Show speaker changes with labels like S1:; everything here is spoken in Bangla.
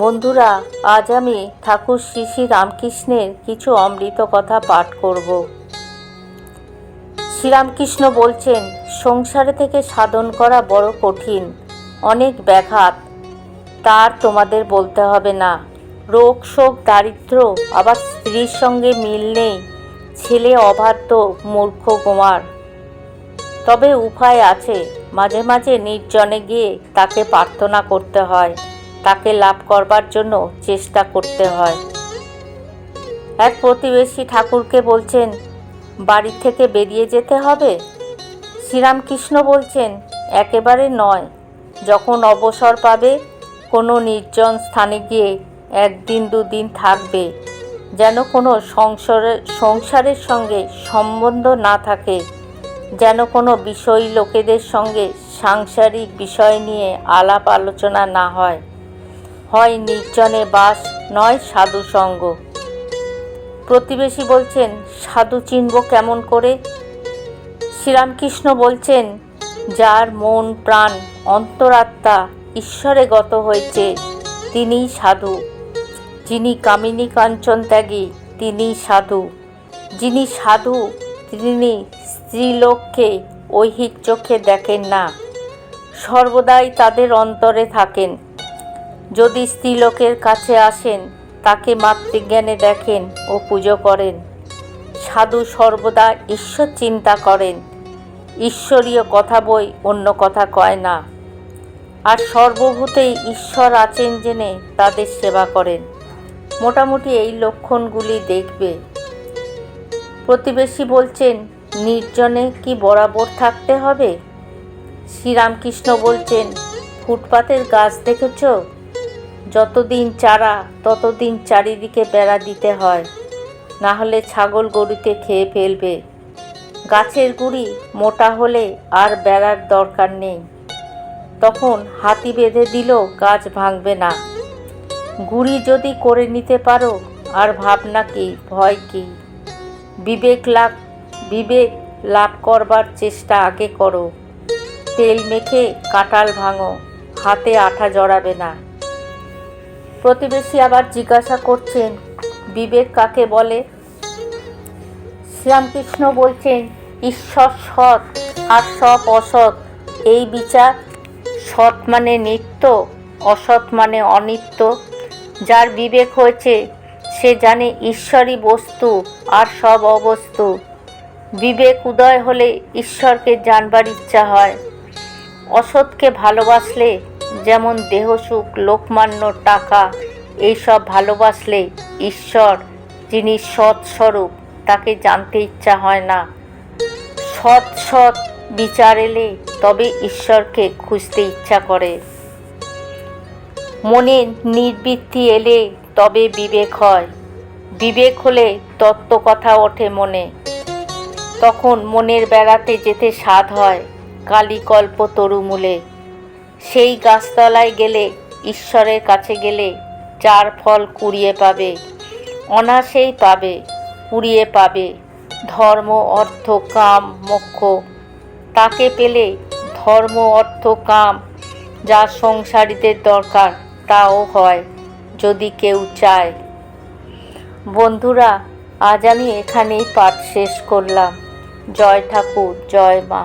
S1: বন্ধুরা, আজ আমি ঠাকুর শ্রী শ্রী রামকৃষ্ণের কিছু অমৃত কথা পাঠ করব। শ্রীরামকৃষ্ণ বলছেন, সংসারে থেকে সাধন করা বড় কঠিন, অনেক ব্যাঘাত। তার তোমাদের বলতে হবে না। রোগ, শোক, দারিদ্র, আবার স্ত্রীর সঙ্গে মিল নেই, ছেলে অবাধ্য, মূর্খ, কুমার। তবে উপায় আছে, মাঝে মাঝে নির্জনে গিয়ে তাকে প্রার্থনা করতে হয়। তাকে লাভ করবার জন্য চেষ্টা করতে হয়। এক প্রতিবেশী ঠাকুরকে বলছেন, বাড়ি থেকে বেরিয়ে যেতে হবে? শ্রীরামকৃষ্ণ বলছেন, একেবারে নয়। যখন অবসর পাবে, কোনো নির্জন স্থানে গিয়ে একদিন দুদিন থাকবে, যেন কোনো সংসারের সংসারের সঙ্গে সম্বন্ধ না থাকে, যেন কোনো বিষয় লোকেদের সঙ্গে সাংসারিক বিষয় নিয়ে আলাপ আলোচনা না হয়। হয় নির্জনে বাস, নয় সাধু সঙ্গ। প্রতিবেশী বলছেন, সাধু চিনব কেমন করে? শ্রীরামকৃষ্ণ বলছেন, যার মন, প্রাণ অন্তরাত্মা ঈশ্বরে গত হয়েছে, তিনিই সাধু। যিনি কামিনী কাঞ্চন ত্যাগী তিনি সাধু। যিনি সাধু, তিনি স্ত্রীলোককে ঐহিক চোখে দেখেন না। সর্বদাই তাদের অন্তরে থাকেন। যদি স্ত্রীলোকের কাছে আসেন, তাকে মাতৃজ্ঞানে দেখেন ও পুজো করেন। সাধু সর্বদা ঈশ্বর চিন্তা করেন। ঈশ্বরীয় কথা বই অন্য কথা কয় না। আর সর্বভূতেই ঈশ্বর আছেন জেনে তাদের সেবা করেন। মোটামুটি এই লক্ষণগুলি দেখবে। প্রতিবেশী বলছেন, নির্জনে কি বরাবর থাকতে হবে? শ্রীরামকৃষ্ণ বলছেন, ফুটপাতের গাছ দেখেছ? যতদিন চারা, ততদিন চারিদিকে বেড়া দিতে হয়। না হলে ছাগল গরুতে খেয়ে ফেলবে। গাছের গুড়ি মোটা হলে আর বেড়ার দরকার নেই। তখন হাতি বেঁধে দিলেও গাছ ভাঙবে না। গুড়ি যদি করে নিতে পারো, আর ভাবনা কি, ভয় কি? বিবেক লাভ বিবেক লাভ করবার চেষ্টা আগে করো। তেল মেখে কাঁঠাল ভাঙো, হাতে আঠা জড়াবে না। প্রতিবেশী আবার জিজ্ঞাসা করছেন, বিবেক কাকে বলে? শ্রীরামকৃষ্ণ বলছেন, ঈশ্বর সৎ আর সব অসৎ। এই বিচার সৎ মানে নিত্য, অসৎ মানে অনিত্য। যার বিবেক হয়েছে, সে জানে ঈশ্বরই বস্তু আর সব অবস্তু। বিবেক উদয় হলে ঈশ্বরকে জানবার ইচ্ছা হয়। অসৎকে ভালোবাসলে যেমন দেহসুখ লোকমান্য টাকা, এইসব ভালোবাসলে ঈশ্বর, যিনি সৎ স্বরূপ তাকে জানতে ইচ্ছা হয় না। সৎ সৎ বিচার এলে তবে ঈশ্বরকে খুঁজতে ইচ্ছা করে। মনে নির্বৃত্তি এলে তবে বিবেক হয়। বিবেক হলে তত্ত্ব কথা ওঠে মনে। তখন মনের বেড়াতে যেতে স্বাদ হয়। কালিকল্প তরুমূলে। সেই গাছতলায় গেলে, ঈশ্বরের কাছে গেলে চার ফল কুড়িয়ে পাবে অনাসেই পাবে কুড়িয়ে পাবে। ধর্ম, অর্থ, কাম, মোক্ষ, তাকে পেলে ধর্ম, অর্থ, কাম, যা সংসারীদের দরকার, তাও হয়, যদি কেউ চায়। বন্ধুরা, আজ আমি এখানেই পাঠ শেষ করলাম। জয় ঠাকুর, জয় মা।